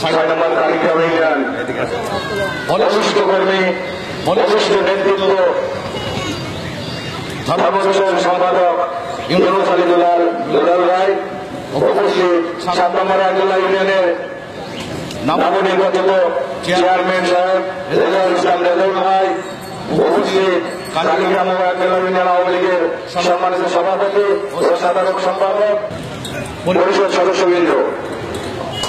ছয় নম্বর কালিগ্রাম ইউনিয়ন বরিষ্ঠ কর্মী বরিষ্ঠ নেতৃত্ব ধর্মসংঘ সম্পাদক ইউনুস আলী দুলাল দুলাল রায় উপস্থিত সাত নম্বর আন্দোলন ইউনিয়নের নবনির্বাচিত চেয়ারম্যান সাহেব রেজাউল ইসলাম রেজাউল ভাই, উপস্থিত কালীগ্রাম ইউনিয়ন আওয়ামী লীগের সম্মানিত সভাপতি ও সাধারণ সম্পাদক, পরিষদ সদস্যবৃন্দ।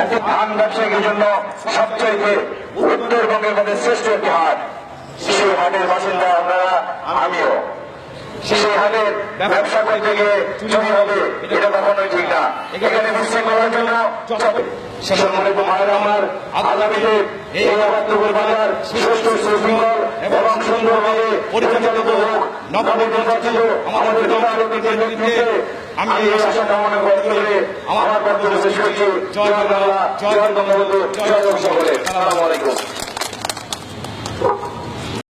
একটা ধান ব্যবসায়ীর শ্রেষ্ঠ একটি হাট। সেই হাটের বাসিন্দা আপনারা, আমিও। না। এখানে বিশ্রাম করার জন্য সম্মানিত মায়ের আমার আগামীতে এই আবাদপুর বাজার সুস্থ এবং সুন্দরভাবে পরিচালিত হোক। নবনির্বাচিত আমাদের আমি এই আশা কামনা করি আমার বক্তব্য শেষ করছি। জয় বাংলা, জয় বঙ্গবন্ধু জয় সকলে সালামালাইকুম